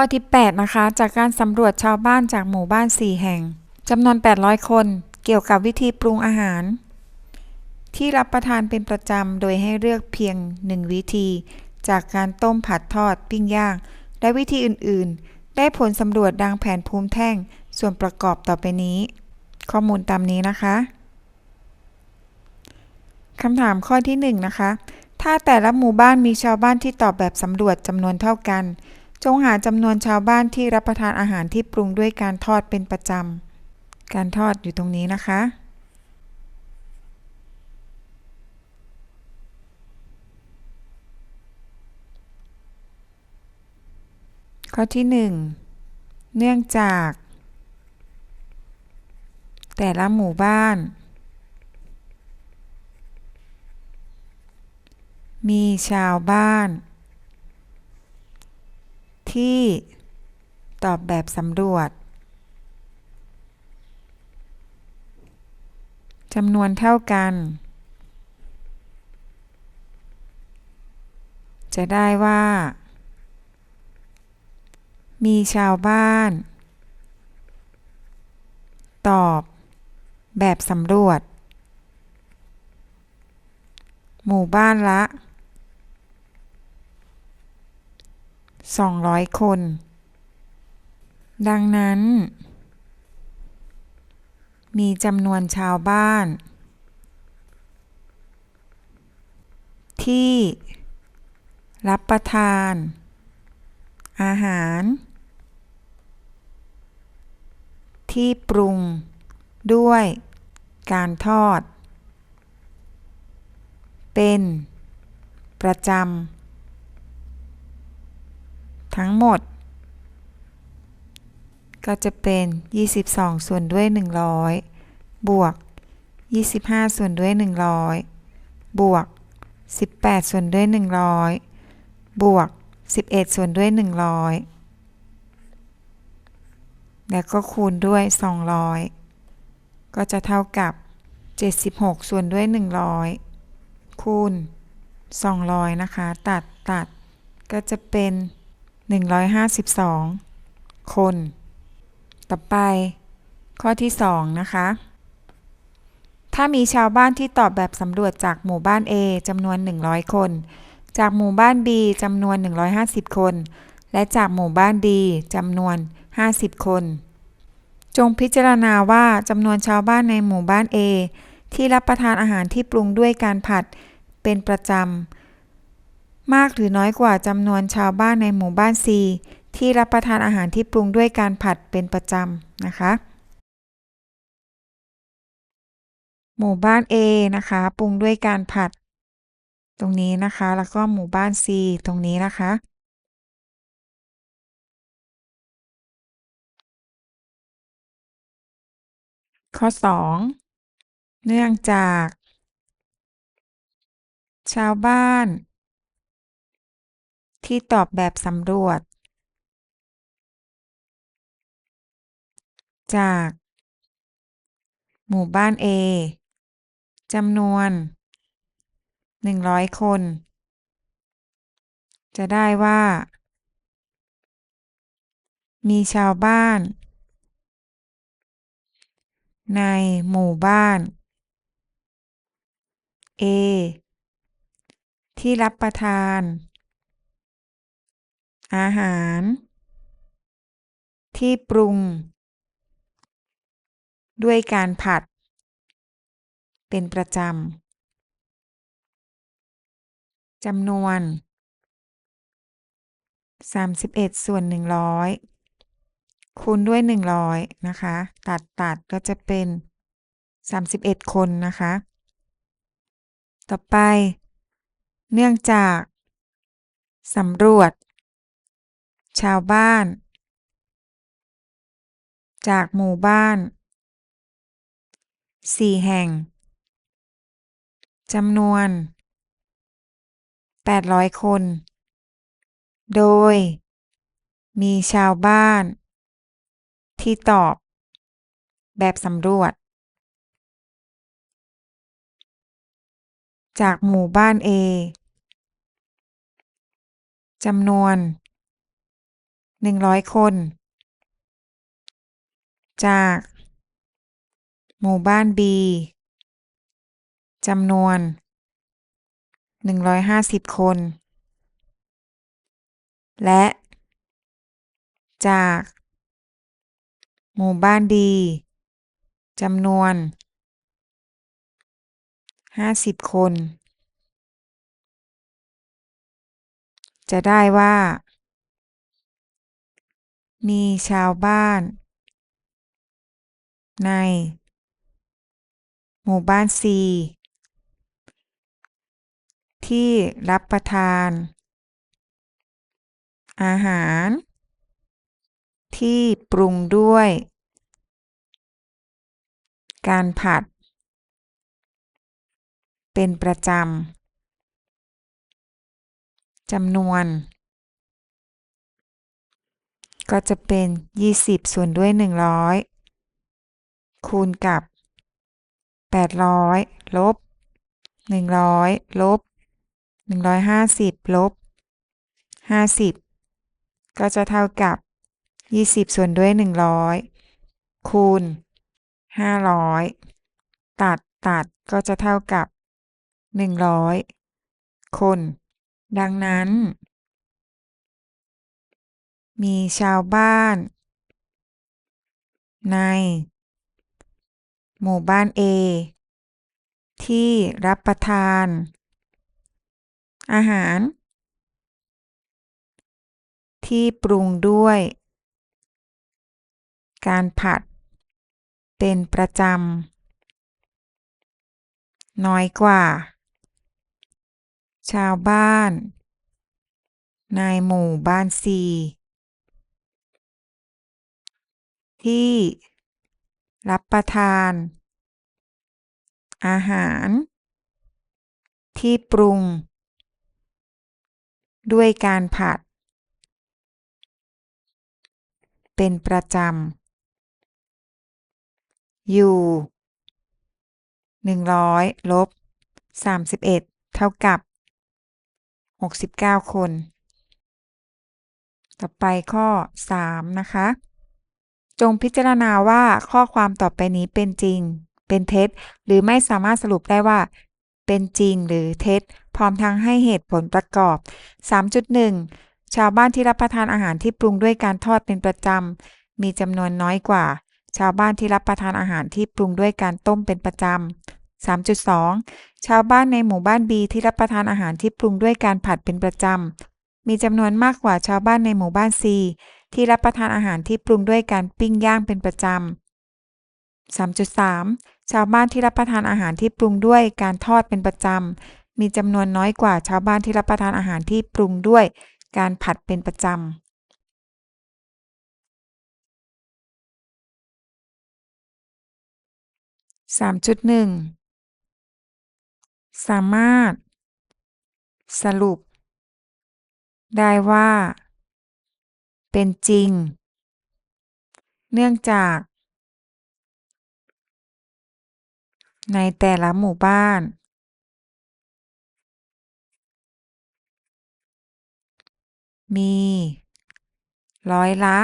ข้อที่ 8 นะคะ จากการสำรวจชาวบ้านจากหมู่บ้าน 4 แห่งจำนวน 800 คน เกี่ยวกับวิธีปรุงอาหาร ที่รับประทานเป็นประจำ โดยให้เลือกเพียง 1 วิธี จากการต้มผัดทอด ปิ้งย่าง และวิธีอื่น ๆ ได้ผลสำรวจดังแผนภูมิแท่ง ส่วนประกอบต่อไปนี้ ข้อมูลตามนี้นะคะคำถามข้อที่ 1 นะคะ ถ้าแต่ละหมู่บ้านมีชาวบ้านที่ตอบแบบสำรวจจำนวนเท่ากัน จงหาจำนวนชาวบ้านที่รับประทานอาหารที่ปรุงด้วยการทอดเป็นประจำ การทอดอยู่ตรงนี้นะคะ ข้อที่ 1 เนื่องจาก แต่ละหมู่บ้าน มีชาวบ้าน ที่ตอบแบบสำรวจจำนวนเท่ากัน จะได้ว่า มีชาวบ้าน ตอบแบบสำรวจ หมู่บ้านละ 200 คน ดังนั้น มีจำนวนชาวบ้าน ที่รับประทาน อาหาร ที่ปรุงด้วยการทอด เป็น ประจำ ทั้งหมด ก็จะเป็น 22 ส่วนด้วย 100 บวก 25 ส่วนด้วย 100 บวก 18 ส่วนด้วย 100 บวก 11 ส่วนด้วย 100 แล้วก็คูณด้วย 200 ก็จะเท่ากับ 76 ส่วนด้วย 100 คูณ 200 นะคะ ตัดตัดก็จะเป็น 152 คน ต่อไป ข้อที่ 2 นะคะ ถ้ามีชาวบ้านที่ตอบแบบสำรวจจากหมู่บ้าน A จำนวน 100 คน จากหมู่บ้าน B จำนวน 150 คน และจากหมู่บ้าน D จำนวน 50 คน จงพิจารณาว่าจำนวนชาวบ้านในหมู่บ้าน A ที่รับประทานอาหารที่ปรุงด้วยการผัดเป็นประจำ มากหรือน้อยกว่าจำนวนชาวบ้านในหมู่บ้าน C ที่รับประทานอาหารที่ปรุงด้วยการผัดเป็นประจำนะคะ หมู่บ้าน A นะคะ ปรุงด้วยการผัด ตรงนี้นะคะ แล้วก็หมู่บ้าน C ตรงนี้นะคะ ข้อ 2 เนื่องจาก ชาวบ้าน ที่ตอบแบบสำรวจ จาก หมู่บ้าน A จำนวน 100 คน จะได้ว่า มีชาวบ้าน ในหมู่บ้าน A ที่รับประทาน อาหาร ที่ปรุง ด้วยการผัด เป็นประจำจำนวน 31 ส่วน 100 คูณด้วย 100 นะคะ ตัดตัดก็จะเป็น 31 คนนะคะ ต่อไป เนื่องจากสำรวจ ชาวบ้าน จากหมู่บ้าน4แห่งจำนวน 800 คน โดย มีชาวบ้าน ที่ตอบ แบบสำรวจ จากหมู่บ้าน A จำนวน 100คน จาก หมู่บ้าน B จำนวน150คน และ จาก หมู่บ้าน D จำนวน50คน จะได้ว่า มีชาวบ้าน ใน หมู่บ้าน C ที่รับประทาน อาหาร ที่ปรุงด้วย การผัด เป็นประจำจำนวน ก็จะเป็น 20 ส่วนด้วย 100 คูณกับ 800 ลบ 100 ลบ 150 ลบ 50 ก็จะเท่ากับ 20 ส่วนด้วย 100 คูณ 500 ตัดตัดก็จะเท่ากับ 100 คน ดังนั้น มีชาวบ้าน ใน หมู่บ้าน A ที่รับประทาน อาหาร ที่ปรุงด้วย การผัด เป็นประจำ น้อยกว่า ชาวบ้าน ในหมู่บ้าน C ที่รับประทาน อาหาร ที่ปรุง ด้วยการผัด เป็นประจำ อยู่ 100 ลบ 31 เท่ากับ 69 คน ต่อไปข้อ 3 นะคะ จงพิจารณาว่าข้อความต่อไปนี้เป็นจริง เป็นเท็จ หรือไม่สามารถสรุปได้ว่า เป็นจริงหรือเท็จ พร้อมทั้งให้เหตุผลประกอบ 3.1 ชาวบ้านที่รับประทานอาหารที่ปรุงด้วยการทอดเป็นประจำ มีจำนวนน้อยกว่า ชาวบ้านที่รับประทานอาหารที่ปรุงด้วยการต้มเป็นประจำ3.2 ชาวบ้านในหมู่บ้าน B ที่รับประทานอาหารที่ปรุงด้วยการผัดเป็นประจำ มีจำนวนมากกว่าชาวบ้านในหมู่บ้าน C ที่รับประทานอาหารที่ปรุงด้วยการปิ้งย่างเป็นประจำ3.3 ชาวบ้านที่รับประทานอาหารที่ปรุงด้วยการทอดเป็นประจำ มีจำนวนน้อยกว่าชาวบ้านที่รับประทานอาหารที่ปรุงด้วยการผัดเป็นประจำ3.1สามารถ สรุป ได้ว่า เป็นจริง เนื่องจาก ในแต่ละหมู่บ้าน มีร้อยละ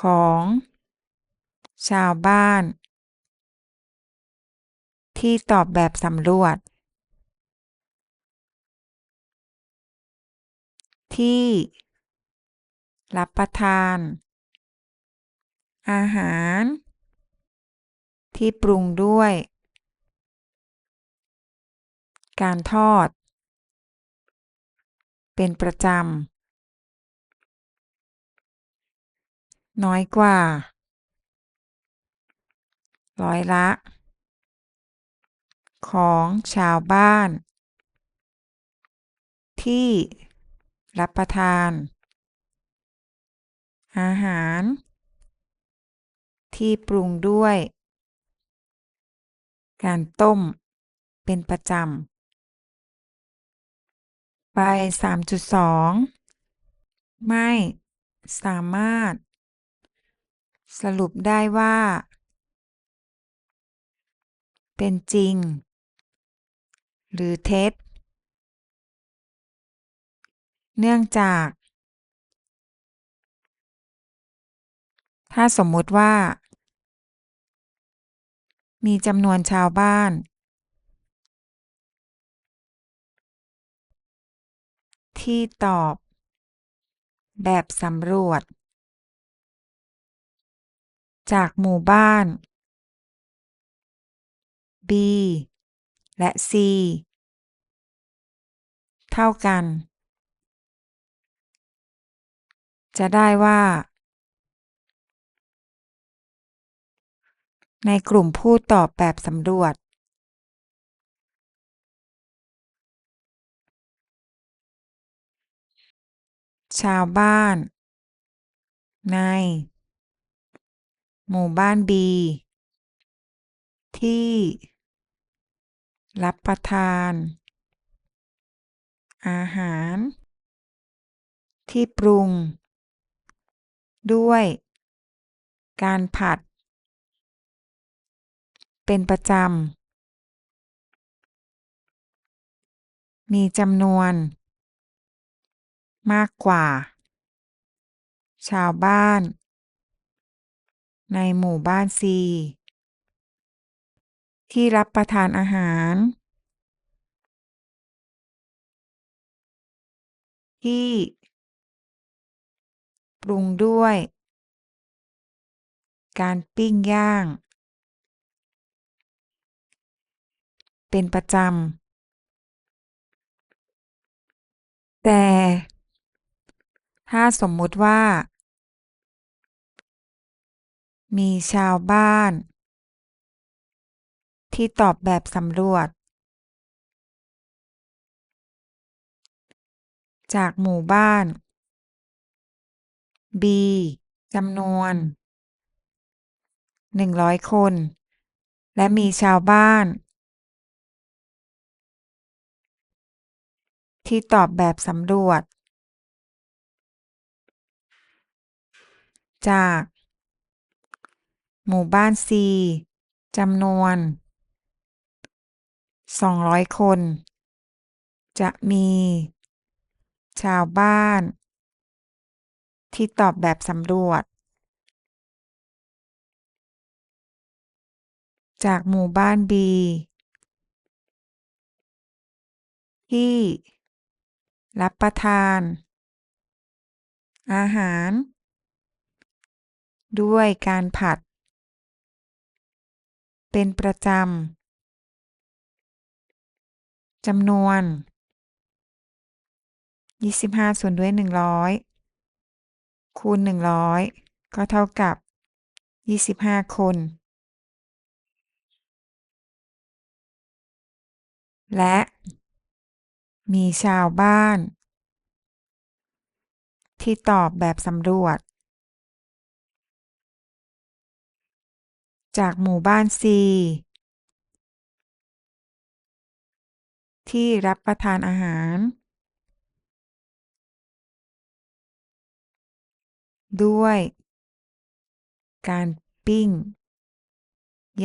ของ ชาวบ้าน ที่ตอบแบบสำรวจ ที่ รับประทาน อาหาร ที่ปรุงด้วย การทอด เป็นประจำ น้อยกว่า ร้อยละ ของชาวบ้าน ที่รับประทาน อาหาร ที่ปรุงด้วย การต้ม เป็นประจำไป3.2 ไม่สามารถ สรุปได้ว่า เป็นจริง หรือเท็จ เนื่องจาก ถ้าสมมุติว่า มีจำนวนชาวบ้าน ที่ตอบ แบบสำรวจ จากหมู่บ้าน B และ C เท่ากัน จะได้ว่า ในกลุ่มผู้ตอบแบบสำรวจชาวบ้าน ใน หมู่บ้าน B ที่ รับประทาน อาหาร ที่ปรุง ด้วย การผัด เป็นประจำ มีจำนวน มากกว่า ชาวบ้าน ในหมู่บ้าน C ที่รับประทานอาหาร ที่ ปรุงด้วย การปิ้งย่าง เป็นประจำ แต่ ถ้าสมมุติว่า มีชาวบ้าน ที่ตอบแบบสำรวจ จากหมู่บ้าน B จำนวน100คน และมีชาวบ้าน ที่ตอบแบบสำรวจ จาก หมู่บ้าน C จำนวน 200 คน จะมี ชาวบ้าน ที่ตอบแบบสำรวจ จากหมู่บ้าน B ที่ รับประทาน อาหาร ด้วยการผัด เป็นประจำจำนวน 25 ส่วนด้วย 100 คูณ 100 ก็เท่ากับ 25 คน และ มีชาวบ้าน ที่ตอบแบบสำรวจ จากหมู่บ้าน C ที่รับประทานอาหาร ด้วย การปิ้ง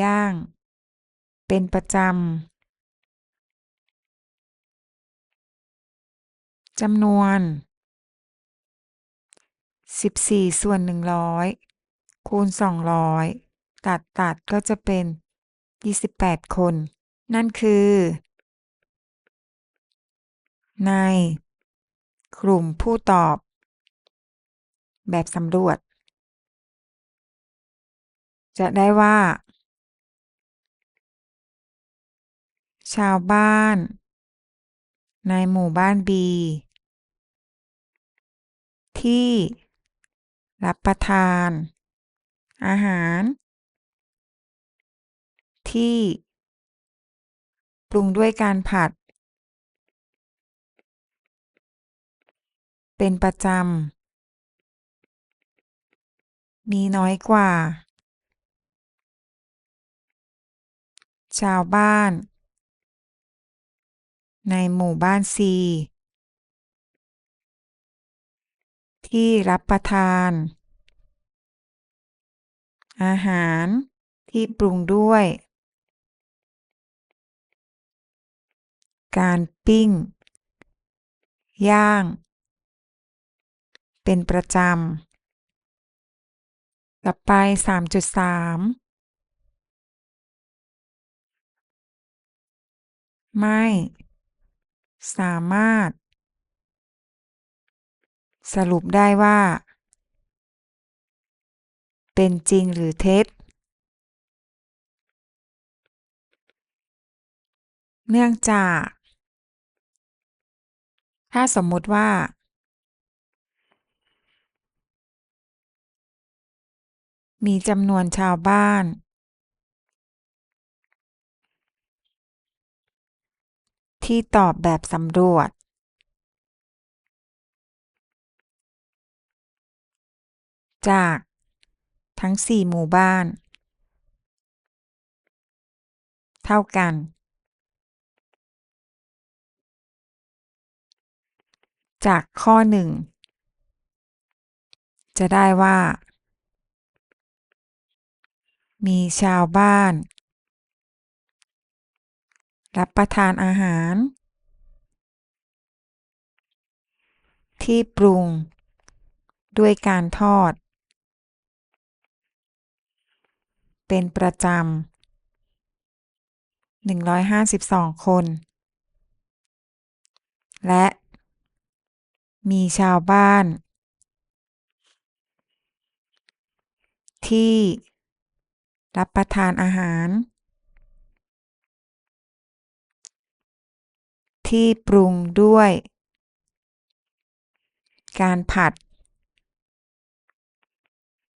ย่าง เป็นประจำ จำนวน 14 ส่วน 100 คูณ 200 ตัดๆก็จะเป็น 28 คน นั่นคือ ในกลุ่มผู้ตอบ แบบสำรวจ จะได้ว่า ชาวบ้าน ในหมู่บ้าน B ที่ รับประทาน อาหาร ที่ ปรุงด้วยการผัด เป็นประจำ มีน้อยกว่า ชาวบ้าน ในหมู่บ้าน C ที่รับประทาน อาหารที่ปรุงด้วย การปิ้ง ย่าง เป็นประจำ ต่อไปสามจุดสามไม่ สามารถ สรุปได้ว่า เป็นจริงหรือเท็จ เนื่องจาก ถ้าสมมุติว่า มีจำนวนชาวบ้านที่ตอบแบบสำรวจ จาก ทั้ง4หมู่บ้าน เท่ากัน จากข้อ1จะได้ว่า มีชาวบ้าน รับประทานอาหาร ที่ปรุง ด้วยการทอด เป็นประจำ152 คน และมีชาวบ้าน ที่รับประทานอาหาร ที่ปรุงด้วย การผัด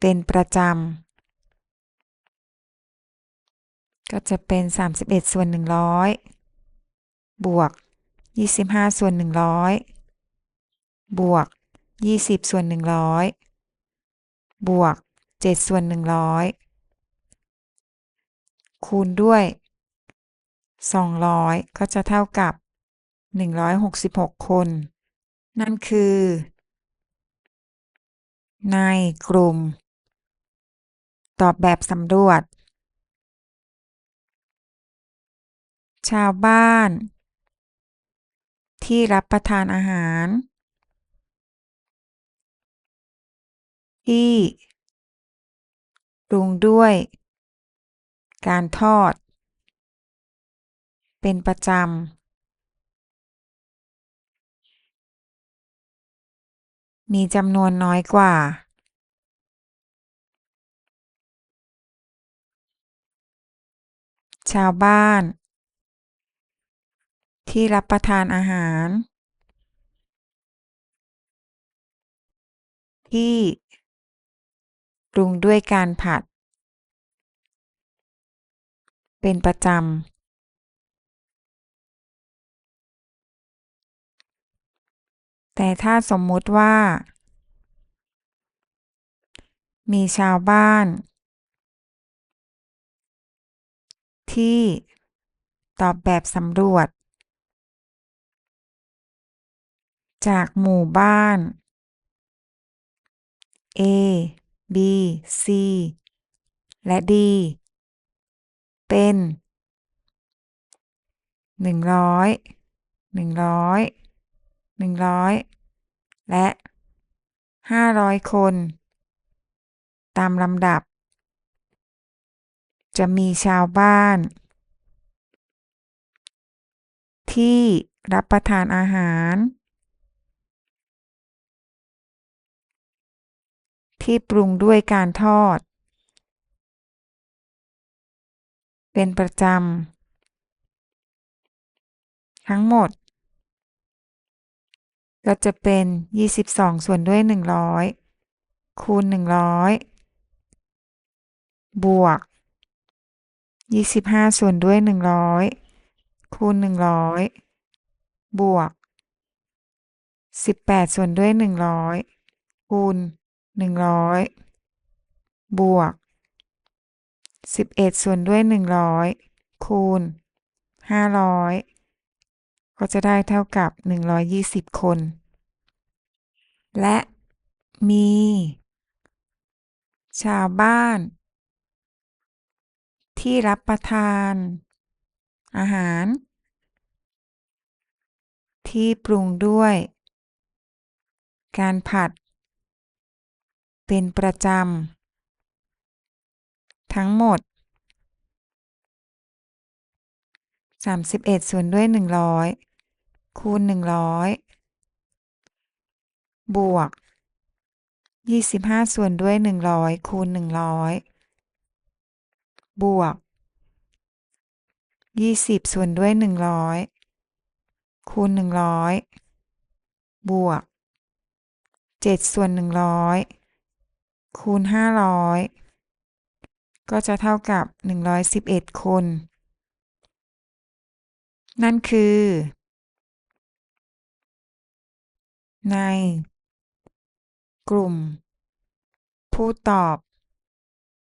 เป็นประจำ ก็จะเป็น 31 ส่วน 100 บวก 25 ส่วน 100 บวก 20 ส่วน 100 บวก 7 ส่วน 100 คูณด้วย 200 ก็จะเท่ากับ 166 คน นั่นคือ ในกลุ่ม ตอบแบบสำรวจ ชาวบ้าน ที่รับประทานอาหาร ที่ปรุงด้วย การทอด เป็นประจำ มีจำนวนน้อยกว่าชาวบ้าน ที่รับประทานอาหาร ที่ปรุงด้วยการผัด เป็นประจำ แต่ถ้าสมมุติว่า มีชาวบ้าน ที่ตอบแบบสำรวจ จากหมู่บ้าน A B C และ D เป็น100 100 100และ500คน ตามลำดับ จะมีชาวบ้าน ที่รับประทานอาหาร ที่ปรุงด้วยการทอด เป็นประจำ ทั้งหมด ก็จะเป็น 22 ส่วนด้วย 100 คูณ 100 บวก 25 ส่วนด้วย 100 คูณ 100 บวก 18 ส่วนด้วย 100 คูณ หนึ่งร้อยบวกสิบเอ็ดส่วนด้วยหนึ่งร้อยคูณห้าร้อยก็จะได้เท่ากับหนึ่งร้อยยี่สิบคน และมี ชาวบ้าน ที่รับประทาน อาหาร ที่ปรุงด้วย การผัด เป็นประจำ ทั้งหมดสามสิบเอ็ดส่วนด้วยหนึ่งร้อยคูณหนึ่งร้อยบวกยี่สิบห้าส่วนด้วยหนึ่งร้อยคูณหนึ่งร้อยบวกยี่สิบส่วนด้วยหนึ่งร้อยคูณหนึ่งร้อยบวกเจ็ดส่วนหนึ่งร้อย คูณห้าร้อยก็จะเท่ากับหนึ่งร้อยสิบเอ็ดคน นั่นคือ ในกลุ่ม ผู้ตอบ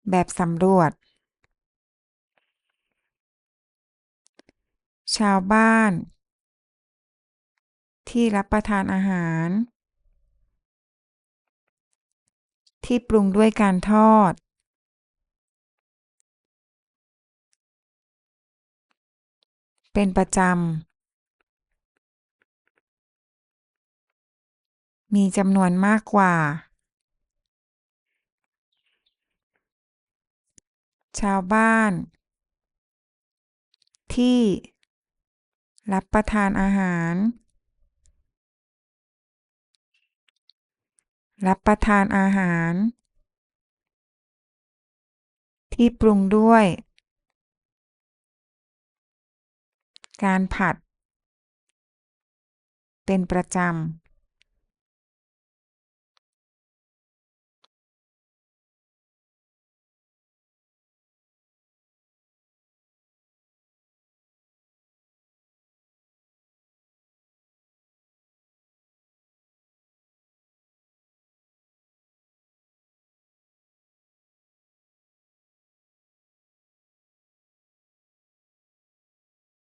แบบสำรวจ ชาวบ้าน ที่รับประทานอาหาร ที่ปรุงด้วยการทอด เป็นประจำ มีจำนวนมากกว่า ชาวบ้าน ที่รับประทานอาหาร รับประทานอาหาร ที่ปรุงด้วย การผัด เป็นประจำ